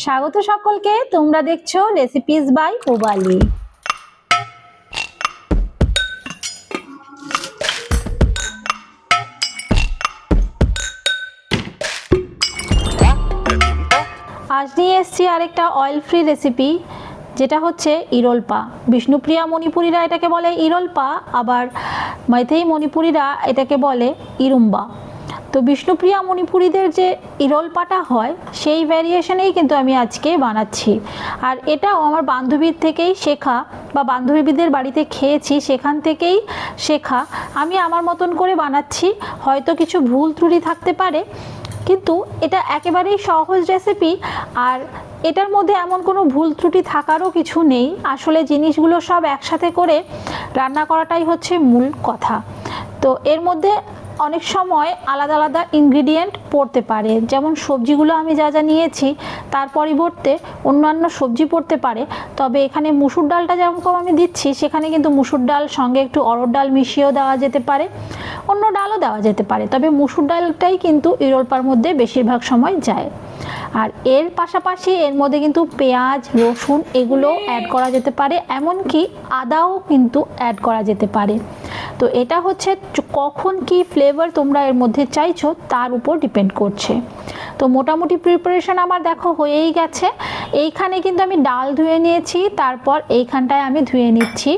স্বাগত সকলকে, তোমরা দেখছ রেসিপিস বাই পোবালি আজ নিয়ে এসছি আরেকটা অয়েল ফ্রি রেসিপি যেটা হচ্ছে ইরোলপা। বিষ্ণুপ্রিয়া মণিপুরীরা এটাকে বলে ইরোলপা, আবার মাইথেই মণিপুরীরা এটাকে বলে ইরুম্বা। তো বিষ্ণুপ্রিয়া মণিপুরীদের যে ইরোলপাটা হয়, সেই ভ্যারিয়েশনেই কিন্তু আমি আজকে বানাচ্ছি। আর এটাও আমার বান্ধবীর থেকেই শেখা বা বান্ধবীদের বাড়িতে খেয়েছি, সেখান থেকেই শেখা। আমি আমার মতন করে বানাচ্ছি, হয়তো কিছু ভুল ত্রুটি থাকতে পারে, কিন্তু এটা একেবারেই সহজ রেসিপি আর এটার মধ্যে এমন কোনো ভুল ত্রুটি থাকারও কিছু নেই। আসলে জিনিসগুলো সব একসাথে করে রান্না করাটাই হচ্ছে মূল কথা। তো এর মধ্যে অনেক সময় আলাদা আলাদা ইনগ্রিডিয়েন্ট পড়তে পারে। যেমন সবজিগুলো আমি যা যা নিয়েছি, তার পরিবর্তে অন্যান্য সবজি পড়তে পারে। তবে এখানে মুসুর ডালটা যেরকম আমি দিচ্ছি, সেখানে কিন্তু মুসুর ডাল সঙ্গে একটু অরড় ডাল মিশিয়েও দেওয়া যেতে পারে, অন্য ডালও দেওয়া যেতে পারে। তবে মুসুর ডালটাই কিন্তু ইরোলপার মধ্যে বেশিরভাগ সময় যায়। আর এর পাশাপাশি এর মধ্যে কিন্তু পেঁয়াজ, রসুন এগুলো অ্যাড করা যেতে পারে। এমনকি আদাও কিন্তু অ্যাড করা যেতে পারে। তো এটা হচ্ছে কখন কি ফ্লেভার তোমরা এর মধ্যে চাইছো, তার উপর ডিপেন্ড করছে। তো মোটামুটি প্রিপারেশন আমার দেখো হয়েই গেছে। এইখানে কিন্তু আমি ডাল ধুয়ে নিয়েছি, তারপর এইখানটায় আমি ধুয়ে নিচ্ছি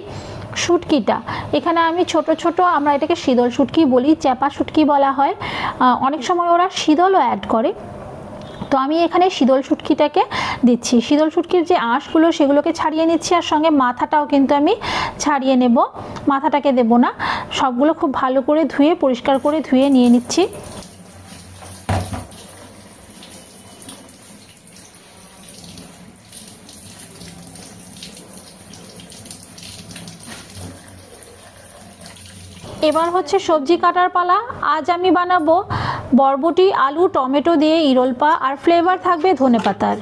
শুটকিটা। এখানে আমি ছোট ছোট, আমরা এটাকে শীতল শুটকি বলি, চ্যাপা শুটকি বলা হয়। অনেক সময় ওরা শীতলও অ্যাড করে। তো আমি এখানে শীতল শুটকিটাকে দিচ্ছি। শীতল শুটকির যে আঁশগুলো, সেগুলোকে ছাড়িয়ে নিচ্ছি আর সঙ্গে মাথাটাও কিন্তু আমি ছাড়িয়ে নেব। মাথাটাকে দেব না। সবগুলো খুব ভালো করে ধুয়ে, পরিষ্কার করে ধুয়ে নিয়ে নিচ্ছি। এবার হচ্ছে সবজি কাটার পালা। আজ আমি বানাবো বরবটি, আলু, টমেটো দিয়ে ইরোলপা আর ফ্লেভার থাকবে ধনেপাতার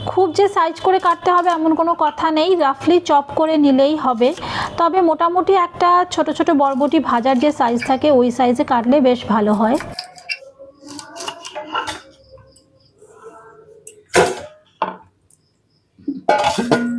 খুব যে সাইজ করে কাটতে হবে এমন কোনো কথা নেই, রাফলি চপ করে নিলেই হবে। তবে মোটামুটি একটা ছোট ছোট বরবটি ভাজার যে সাইজ থাকে, ওই সাইজে কাটলে বেশ ভালো হয়। Yeah.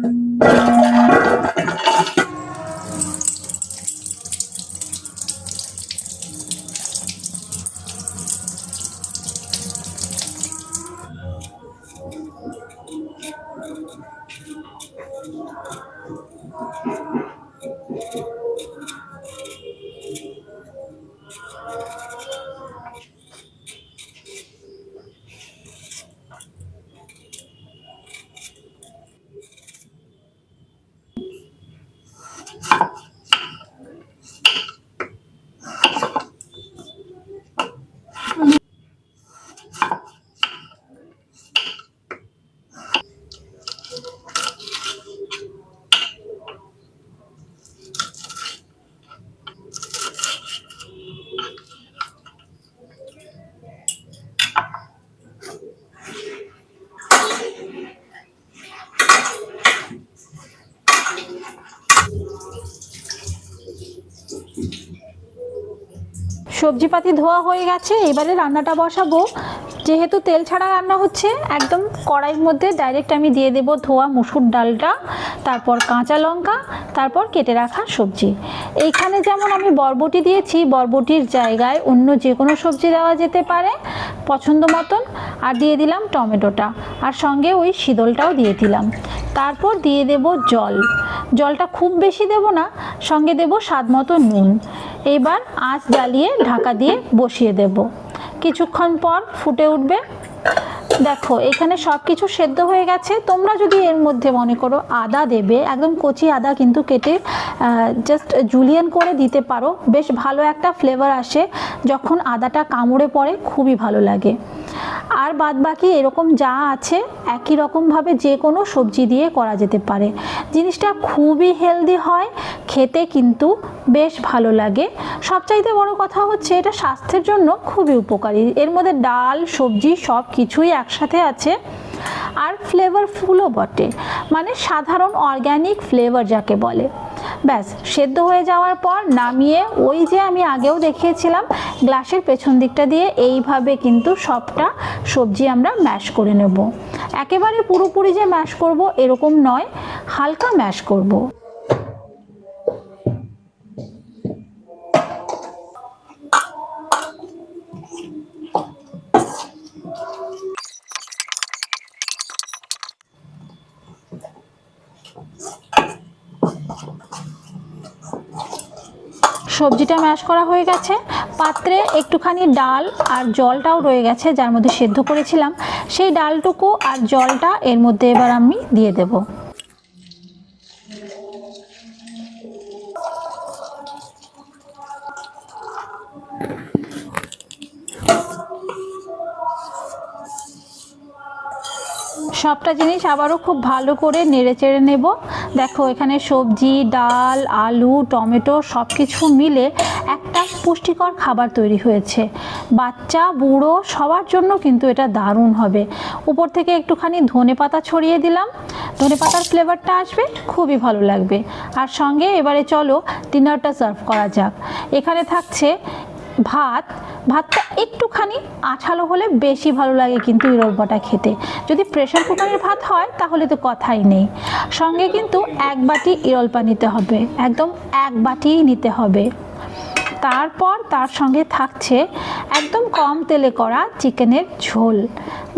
সবজিপাতি ধোয়া হয়ে গেছে, এবারে রান্নাটা বসাবো। যেহেতু তেল ছাড়া রান্না হচ্ছে, একদম কড়াইয়ের মধ্যে ডাইরেক্ট আমি দিয়ে দেব ধোয়া মুসুর ডালটা, তারপর কাঁচা লঙ্কা, তারপর কেটে রাখা সবজি। এইখানে যেমন আমি বরবটি দিয়েছি, বরবটির জায়গায় অন্য যে কোনো সবজি দেওয়া যেতে পারে, পছন্দ মতন, আর দিয়ে দিলাম টমেটোটা। আর সঙ্গে ওই শীতলটাও দিয়ে দিলাম। তারপর দিয়ে দেব জল। জলটা খুব বেশি দেব না, সঙ্গে দেব স্বাদ মতো নুন। এবার আঁচ জ্বালিয়ে ঢাকা দিয়ে বসিয়ে দেব। কিছুক্ষণ পর ফুটে উঠবে। দেখো, এখানে সব কিছু সেদ্ধ হয়ে গেছে। তোমরা যদি এর মধ্যে মনে করো আদা দেবে, একদম কচি আদা কিন্তু কেটে জাস্ট জুলিয়ান করে দিতে পারো। বেশ ভালো একটা ফ্লেভার আসে, যখন আদাটা কামড়ে পড়ে, খুবই ভালো লাগে। আর বাদ বাকি এরকম যা আছে, একই রকমভাবে যে কোনো সবজি দিয়ে করা যেতে পারে। জিনিসটা খুবই হেলদি হয়, খেতে কিন্তু বেশ ভালো লাগে। সবচাইতে বড় কথা হচ্ছে, এটা স্বাস্থ্যের জন্য খুবই উপকারী। এর মধ্যে ডাল, সবজি সব কিছুই একসাথে আছে। আর ফ্লেভারফুলও বটে। মানে সাধারণ অর্গ্যানিক ফ্লেভার যাকে বলে। ব্যাস, সেদ্ধ হয়ে যাওয়ার পর নামিয়ে ওই যে আমি আগেও দেখিয়েছিলাম, গ্লাসের পেছন দিকটা দিয়ে এইভাবে কিন্তু সবটা সবজি আমরা ম্যাশ করে নেব। একেবারে পুরোপুরি যে ম্যাশ করব এরকম নয়, হালকা ম্যাশ করব। সবজিটা ম্যাশ করা হয়ে গেছে। পাত্রে একটুখানি ডাল আর জলটাও রয়ে গেছে, যার মধ্যে সেদ্ধ করেছিলাম। সেই ডালটুকু আর জলটা এর মধ্যে এবার আমি দিয়ে দেব। সবটা জিনিস আবারও খুব ভালো করে নেড়ে চেড়ে নেব। দেখো, এখানে সবজি, ডাল, আলু, টমেটো সব কিছু মিলে একটা পুষ্টিকর খাবার তৈরি হয়েছে। বাচ্চা, বুড়ো সবার জন্য কিন্তু এটা দারুণ হবে। উপর থেকে একটুখানি ধনে পাতা ছড়িয়ে দিলাম। ধনে পাতার ফ্লেভারটা আসবে, খুবই ভালো লাগবে। আর সঙ্গে এবারে চলো ডিনারটা সার্ভ করা যাক। এখানে থাকছে ভাত ভাতটা একটুখানি আঠালো হলে বেশি ভালো লাগে কিন্তু ইরোলপাটা খেতে। যদি প্রেশার কুকারের ভাত হয়, তাহলে তো কথাই নেই। সঙ্গে কিন্তু এক বাটি ইরলপা নিতে হবে। একদম এক বাটিই নিতে হবে। তারপর তার সঙ্গে থাকছে একদম কম তেলে করা চিকেনের ঝোল।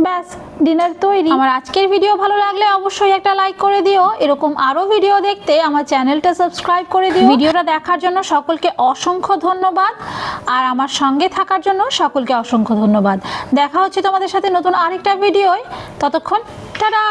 ব্যাস, ডিনার তৈরি। আমার আজকের ভিডিও ভালো লাগলে অবশ্যই একটা লাইক করে দিও। এরকম আরও ভিডিও দেখতে আমার চ্যানেলটা সাবস্ক্রাইব করে দিও। ভিডিওটা দেখার জন্য সকলকে অসংখ্য ধন্যবাদ। আর আমার সঙ্গে থাকার জন্য সকলকে অসংখ্য ধন্যবাদ। দেখা হচ্ছে তোমাদের সাথে নতুন আরেকটা ভিডিওয়। ততক্ষণ, টাটা!